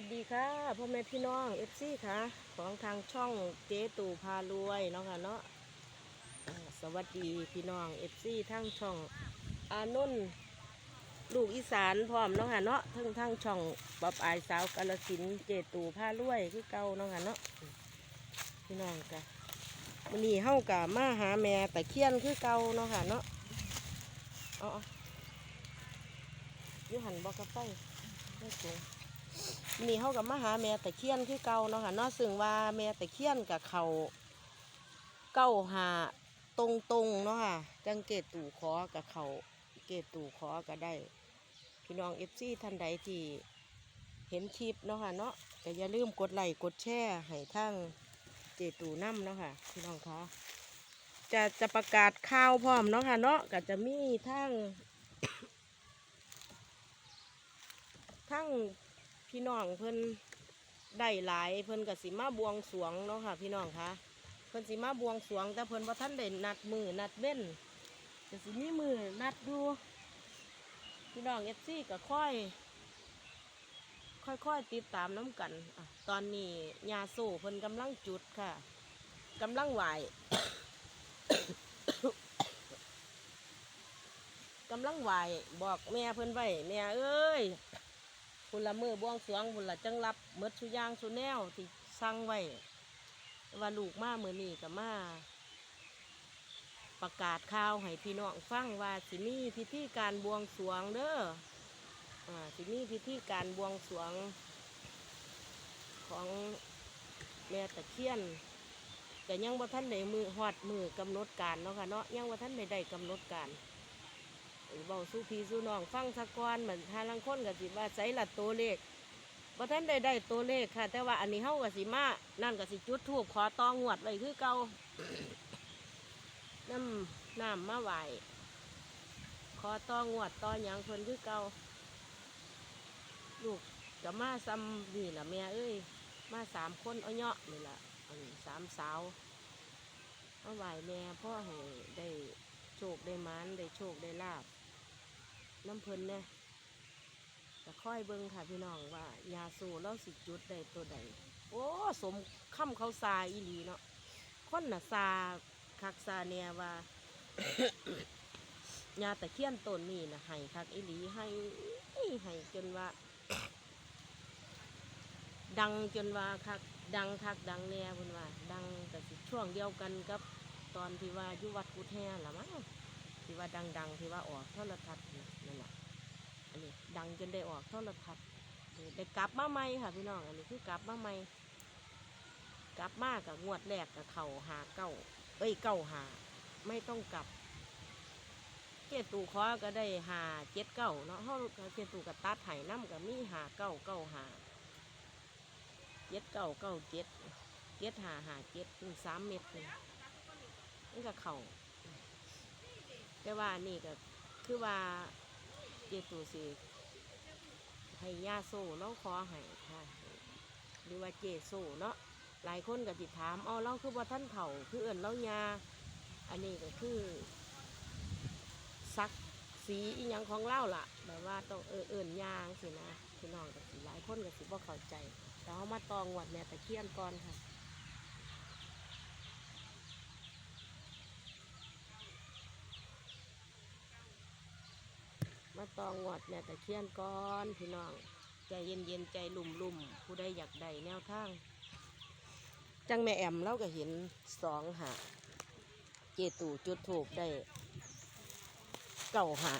วัสดีค่ะพ่อแม่พี่น้องเอฟซีค่ะ ของทางช่องเจ๊ตู่พารวยเนาะค่ะเนาะสวัสดีพี่น้องเอฟซีทั้งช่องอานุนท์ลูกอีสานพร้อมเนาะค่ะเนาะทั้งทั้งช่องปับอายสาวกาลสินเจตู่พารวยคือเก่าเนาะค่ะเนาะพี่น้องค่ะวันนี้เฮากะมาหาแม่ตะเคียนคือเก่าเนาะค่ะเนาะอ๋อยูหันบอกกระไฟไม่สูง นี่เขากับมาหาแม่ตะเคียนคือเก่าเนาะค่ะเนาะซึ่งว่าแม่ตะเคียนกับเขาเก้าหาตรงตรงเนาะค่ะจังเกตตู่ขอกับเขาเกตตู่ขอก็ได้ พี่น้องเอฟซีท่านใดที่เห็นคลิปเนาะค่ะเนาะก็อย่าลืมกดไลค์กดแชร์ให้ทั้งเจตู่น้ำเนาะค่ะพี่น้องคะจะจะประกาศข่าวพร้อมเนาะค่ะเนาะก็จะมีทั้งทั้ง พี่น้องเพิ่นได้หลายเพิ่นกับสิมาบวงสวงเนาะค่ะ พี่น้องคะเพิ่นสิมาบวงสวง แต่เพิ่นว่าท่านได้นัดมือนัดเว้นจะสิมีมือนัดดูพี่น้องเอฟซีก็ค่อย ค่อยๆติดตามน้ำกันอตอนนี้ยาโซ่เพิ่นกำลังจุดค่ะกำลังไหวกำลังไหวบอกแม่เพิ่นไว้แม่เอ้ย พุ่นละมือบวงสวงพุ่นละจังรับเมดสุอยางสุแนวที่สั่งไว้ว่าลูกมาเมื่อนี้ก็มา ประกาศข่าวให้พี่น้องฟังว่าสิมีพิธีการบวงสวงเด้ออ่าสิมีพิธีการบวงสวง ของแม่ตะเคียนแต่ยังว่าท่านในมือหอดมือกำหนดการเนาะค่ะเนาะยังว่าท่านในได้กำหนดการ เบาสู้พี่สู้น้องฟังสะกอนเหมือนทาลังคนกับสิว่าใส่ละตัวเลขบ่ท่านได้ได้ตัวเลขค่ะ แต่ว่าอันนี้เฮากับสิมานั่นกับสิจุดทูบขอตองวดไว้คือเก่าน้ำน้ำมาไหวขอตองวดตอหยังเพิ่นคือเก่าลูกกับมาซ้ำนี่ล่ะแม่เอ้ยมาสามคนเอาเนาะนี่ล่ะอันสามสาวมาไหวแม่พ่อให้ได้โชคได้มานได้โชคได้ลาบ น้ำเพลินเนี่ยจะค่อยเบิ้งค่ะพี่น้องว่ายาสูแล้วสิจุดใดตัวใด โอ้สมค่ำเขาซาอีหลีเนาะคนน่ะซาคักซาเนี่ยว่ายาตะเคียนต้นนี่นะให้คักอีหลีให้ให้จนว่า ดังจนว่าคักดังคักดังแน่เพิ่นว่า ดังแต่สิช่วงเดียวกันกับตอนที่ว่ายุวัดกุดแห่ละมั้งที่ว่าดัง ๆ ที่ว่าออกทรทัศน์ นแหละอันนี้ดังจนได้ออกโทรทัศน์นี่ได้กลับมาใหม่ค่ะพี่น้องอันนี้คือกลับมาใหม่กลับมากับงวดแรกกับเข่าหาเก้าเอ้ยเก้าหาไม่ต้องกลับเจตูขอก็ได้หาเจ็ดเก้าเนาะเฮาเจตูกับตัดไห้น้ำกับมีหาเก้าเก้าหาเจ็ดเก้าเก้าเจ็ดเจ็ดหาหาเจ็ดสามเม็ดเลยนี่ก็เข่าแต่ว่านี่ก็คือว่า เจตูสิให้ยาโซ่เราขอให้ค่ะ หรือว่าเจโซ่เนาะหลายคนก็ติดถามเอาเราคือว่าท่านเถ่าคือเอิ่นเรายาอันนี้ก็คือซักสีอีหยังของเล่าล่ะแบบว่าต้องเออเอิ่นยางสินะพี่น้องก็สิหลายคนก็สิบ่เข้าใจแต่เขามาตองวัดเนี่ยตะเคียนก่อนค่ะ ตองวดเนี่ยตะเคียนก่อนพี่น้องใจเย็นเย็นๆใจลุ่มลุ่มผู้ใดอยากได้แนวทาง จังแม่แอมเล่าก็เห็นสองหาเจตูจุดถูกได้เก่าหา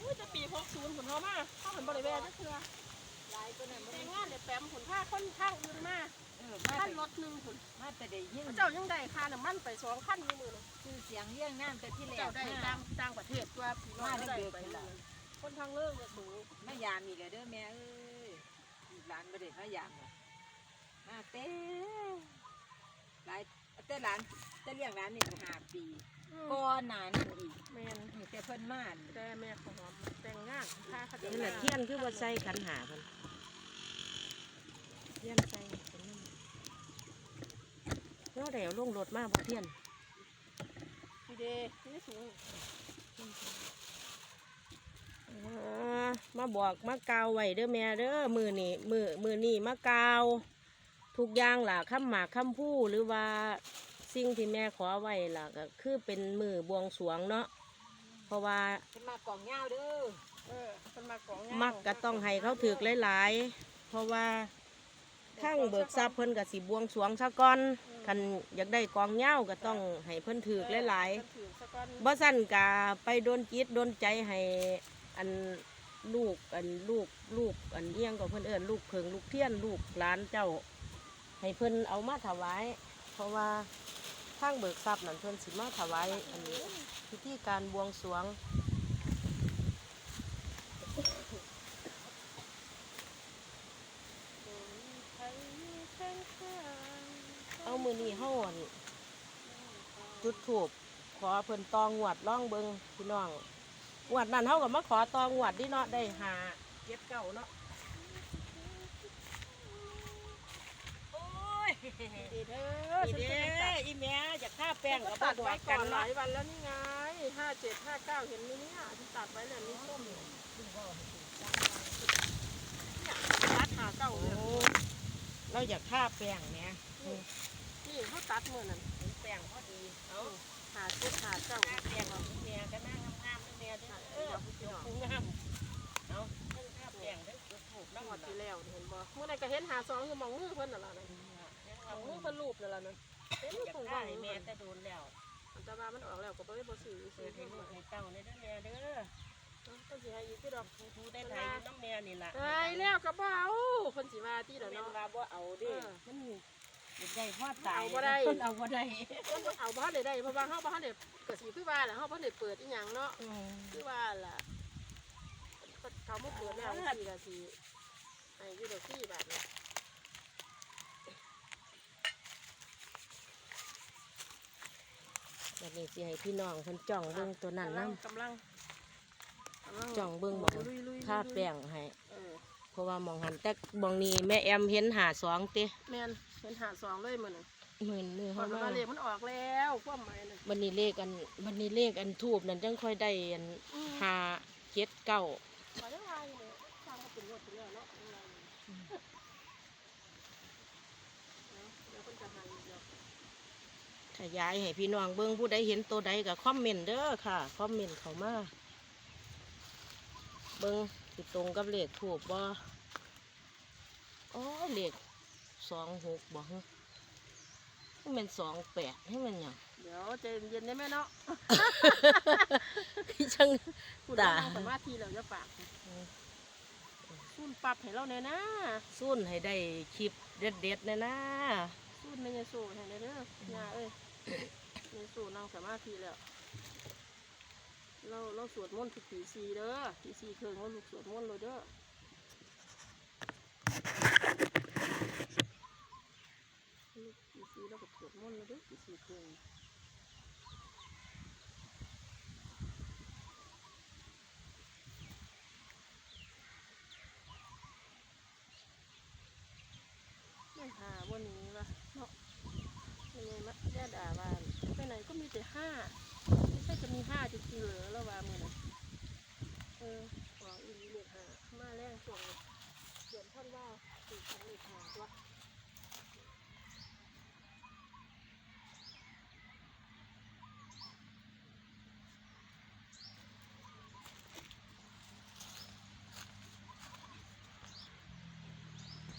อุ้ยจะปีหก ศูนย์ผลเขามาเข้าหันบริเวณนั่นคือหลายตัวนั้นแต่งงานเดี๋ยวแปมผลค่าค่อนข้างอื่นมาเออมาขั้นแต่รถหนึ่งผลมาแต่ได้ยินเจ้ายังได้ค่าน้ำมันไปสองขั้นอยู่มือเลยชื่อเสียงเรียงน้ำแต่ที่แรกเจ้าได้มาต่างต่างประเทศตัวพี่น้องมาได้ได้เดือนไปเลยคนทางเลิกก็สูงมายามอีกแล้วเด้อแม่เอ้ยลูกหลานบ่ได้มายามหรอกมาเต้หลายแต่หลานแต่เลี้ยงหลานนี่ก็ห้าปี ก่อนหน้านั้นอีกแมนนี่แต่เพิ่นมาแต่แม่ของหอมแต่งงานค่าเขาจะนี่แหละเทียนคือว่าใส่ขันหาเพิ่นเทียนใส่เป็นน้ำแล้วเดี๋ยวลงรถมาบ่เทียนพี่เดนี่สูงอ่ามาบอกมากาวไว้เด้อแม่เด้อมือนี่มือมือนี่มากาวทุกอย่างล่ะคำหมากคำพูหรือว่า สิ่งที่แม่ขอไว้ล่ะก็คือเป็นมือบวงสรวงเนาะเพราะว่าเป็นมากล่องยาวเด้อเออเป็นมากล่องยาวมักก็ต้องให้เขาถือกหลายๆ เพราะว่าข้างเบิกทรัพย์เพิ่นก็สิบวงสรวงซะก่อนคันอยากได้กองเหย้าก็ต้องให้เพิ่นถือกหลายเพิ่นถือสักก้อนๆบ่สั่นกาไปโดนจิตโดนใจให้อันลูกอันลูกลูกอันเอียงก็เพิ่นเอิ้นลูกเพิงลูกเทียนลูกหลานเจ้า ให้เพิ่นเอามาถวาย เพราะว่า ข้างเบิกทรัพย์นั่นเพิ่นสิมาถวายอันนี้พิธีการบวงสรวงเอามือนี้เฮาอั่นจุดถูกขอเพิ่นตองหวดล่องเบิงพี่น้องงวดนั้นเฮาก็มาขอตองหวดดิเนาะได้หาเจ็ดเก้าเนาะโอ้ย ดีเด้อนี่เด้อีแม่อยากฆ่าแป้งก็บ่ตัดบอไว้กก่กัอนนหเนาะลายวันแล้วนี่ไงห้าเจ็ดห้าเก้าเห็นไหมเนี่ยที่ตัดไว้แล้วนี่ส้มเนี่ยตัดหาเก้าโอ้เลยเราอยากฆ่าแป้งเนี่ยนี่เขาตัดเมื่อนั้นเป็นแป้งพอดีเอาหาเจ็ดหาเก้าฆ่าแป้งของแม่ก็นั่งงามๆเด้อแม่เด้อเออผู้งามเอาเพิ่งฆ่าแป้งเด้อจุดถูกน้ำน้ำหหออดดที่ที่แล้วเห็นบ่เมื่อไหรก็เห็นหาสองคือมองมือเพิ่นน่ะล่ะ นะมองมือเพิ่นรูปน่ะล่ะนะเห็นอยากถูกได้บ้างแม่แม่แต่โดนแล้วอันตรามันออกแล้วก็บ่ได้บ่ซื้อเปิซื้อดให้เพิ่นลูกมาให้เต้าในเด้อแม่เด้อก็สิให้อยู่ที่ดอกทูได้ไทยอยู่น้ำแม่นี่ล่ะตายแล้วก็บ่เอาเพิ่นสิมาที่แม่เด้อเนาะ ว่าบ่เอาเด้เออมันอยากได้พ่อตายเอาบ่ได้เอาบ่ได้เพิ่นบ่เอาบ่ทันได้ได้เพราะว่าเฮาบ่ทันได้ก็สิคือว่าแหละเฮาบ่ทันได้เปิดอีหยังเนาะอืมคือว่าล่ะเขามาเปิดแล้วสิละสิให้อยู่ดอกซี่บาทนี่วั นนี้สิให้พี่น้องเพิ่นจ้องเบิ่งตัวนั้นนํกำลังกำลัจ้องเบิ่งหมองลุยๆๆทาแป้งให้เออเพราะว่าหมองหันแต่หมองนี้แม่แอมเห็นหาสองติแม่นเป็นหาสองเลยมื้อนั้นหมื่นมือพอเฮามามาเลขมันออกแล้วความหมายน่ะวันนี้เลขอันวันนี้เลขอันทูบนั่นจังค่อยได้อันอืมหาเจ็ดเก้าว่าได้ว่าอยู่เนี่ยสร้างมาเป็นงวดเป็นแล้วเนาะเอาไว้เนาะเดี๋ยวเพิ่นจะให้อีกแล้ว ขยายให้พี่น้องเบิ่งผู้ใดเห็นตัวใดก็คอมเมนต์เด้อค่ะ คอมเมนต์เข้ามา เบิ่งสิตรงกับเลขถูกบ่อ๋อเลขสองหกบ่ฮะมันเป็นสองแปดให้มันหยังเดี๋ยวใจเย็นๆได้ไหมเนาะพี่จังพูดตานั่งสมาธิเราจะฝากซุ่นปรับให้เราเนี่ยนะสุ่นให้ได้คลิปเด็ดๆแน่นะ ซุ่นไม่ยโซ่ให้ได้เด้อยาเอ้ยยโซ่นั่งสมาธิแล้ว เราเราสวดมนต์ทุกปีสีเด้อปีสีเครื่องเราลูกสวดมนต์เลยเด้อลูกปีสีเราก็สวดมนต์เลยเด้อปีสีเครื่องไม่หาวันนี้วะเนาะยังไงมะย่าด่าบ้านไปไหนก็มีแต่ห้าไม่ใช่จะมีห้าจริงๆเหรอแล้วว่ามือนะเออหวังอีเหลือหามาแรงส่งเดือนท่านว่าสี่ของเหลือหาตัว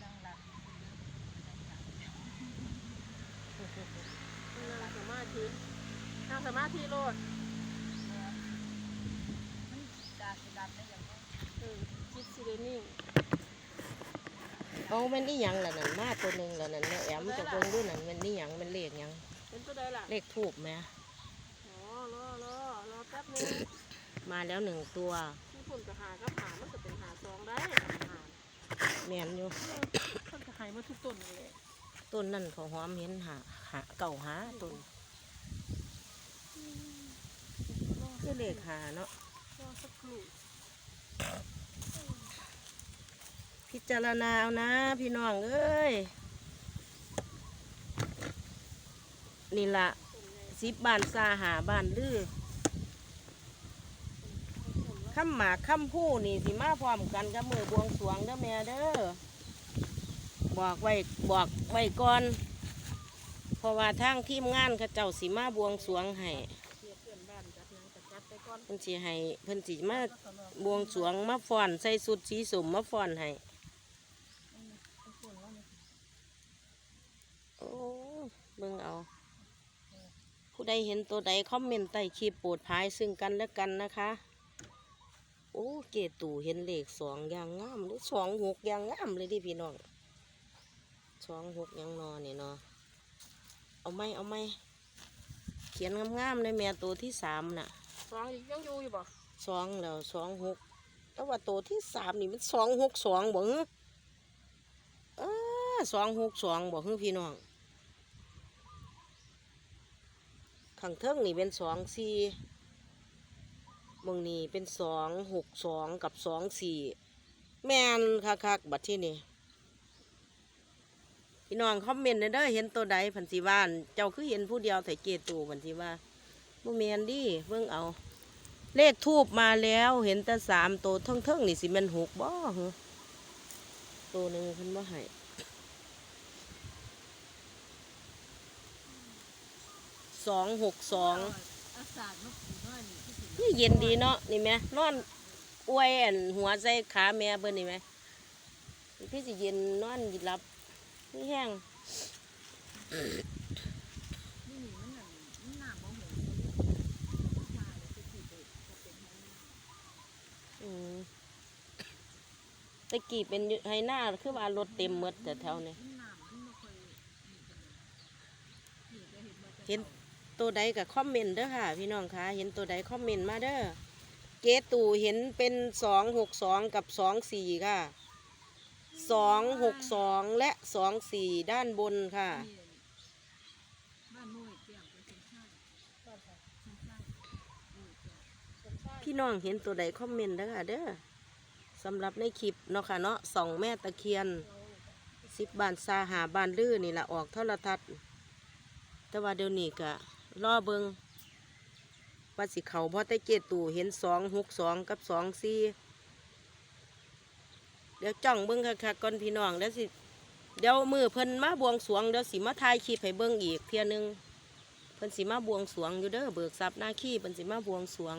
นั่งสมาธินั่ง สมาธิโลดเออจิตสิเดนิ่งเอามันนี่ยังล่ะนั่นมาตัวหนึ่งล่ะนั่นแม่แอมจะเบิ่งดูนั่นมันนี่ยังมันเลขหยังเป็นตัวใดล่ะเลขถูกไหมอ๋อรอรอรอแป๊บนึงมาแล้วหนึ่งตัวที่พุ่นจะหากับหามันจะเป็นหาสองได้หาแม่นอยู่ต้นจะหายมาทุกต้นเลยต้นนั่นเขาหอมเห็นหาหาเก่าหาต้น คือเลขหาเนาะรอสักครู่พิจารณาเอานะพี่น้องเอ้ยนี่ละสิบบานซาหาบานลือคำหมากคำพูนี่สิมาพร้อมกันกับมือบวงสวงเด้อแม่เด้อบอกไว้บอกไว้ก่อน เพราะว่าทางทีมงานเขาเจ้าสิมาบวงสวงให้ เพิ่นสิให้เพิ่นสิมาบวงสรวงมาฟ้อนใส่สุดสีสมมาฟ้อนให้โอ้เบิ่งเอา ผู้ใดเห็นตัวใดคอมเมนต์ใต้คลิปโปรดภายซึ่งกันและกันนะคะ โอ้เกตู่เห็นเลขสองอย่างงามหรือสองหกอย่างงามเลยดิพี่น้องสองหกย่างนอนนี่เนาะเอาไหมเอาไหมเขียนงามๆในแม่ตัวที่สามน่ะ สองยังอยู่อยู่บ่สองแล้วสองหกแต่ว่าตัวที่สามนี่มันสองหกสองบ่ฮึเออสองหกสองบ่ฮึพี่น้องข้างเทิงนี่เป็นสองสี่บางนี่เป็นสองหกสองกับสองสี่แม่นคักๆบัดที่นี่พี่น้องคอมเมนต์หน่อยเด้อเห็นตัวใดพันธิวานเจ้าคือเห็นผู้เดียวแต่เกตูพันธิว่า บ่แมนดิเบิ่งเอา เลขทูบมาแล้ว เห็นแต่สามตัวเท่งๆนี่สิแมันหกบ่เหรอตัวหนึ่งเพิ่นบ่ให้สองหกสองนี่เย็นดีเนาะนี่ไหมนอนอวยอันหัวใส่ขาแม่เบิ่นนี่ไหมพี่สิเย็นนอนหลับนี่แห้ง นี่นี่มันนั่นมันน้ำบ่หงมาเลยที่สิได้ก็เป็นให้ อืมตะกี้เป็นไฮหน้าคือว่ารถเต็มหมดแต่แถวนี้มันน้ำมันบ่ค่อยเห็นตัวใดกับคอมเมนต์เด้อค่ะ พี่น้องคะเห็นตัวใดคอมเมนต์มาเด้อเกตู่เห็นเป็นสองหกสองกับสองสี่ค่ะสองหกสองและสองสี่ด้านบนค่ะ นี่บ้านโม้ยเตี้ยงไปถึงชาติบ้านค่ะถึงชาติอือจ้ะ พี่น้องเห็นตัวใดคอมเมนต์เด้อค่ะเด้อสำหรับในคลิปเนาะค่ะเนาะสองแม่ตะเคียนสิบบานซาหาบานลือนี่แหละออกโทรทัศน์แต่ว่าเดี๋ยวนี้ก็รอเบิงว่าสิเขาพราะแต่เกตู่เห็นสองหกสองกับสองสี่เดี๋ยวจ้องเบิ้งคักๆก่อนพี่น้องแล้วสิเดี๋ยวมือเพิ่นมาบวงสวงเดี๋ยวสิมาถ่ายคลิปให้เบิ้งอีกเทียนึงเพิ่นสิมาบวงสวงอยู่เด้อเบิกทรัพย์หน้าขี้เพิ่นสิมาบวงสวง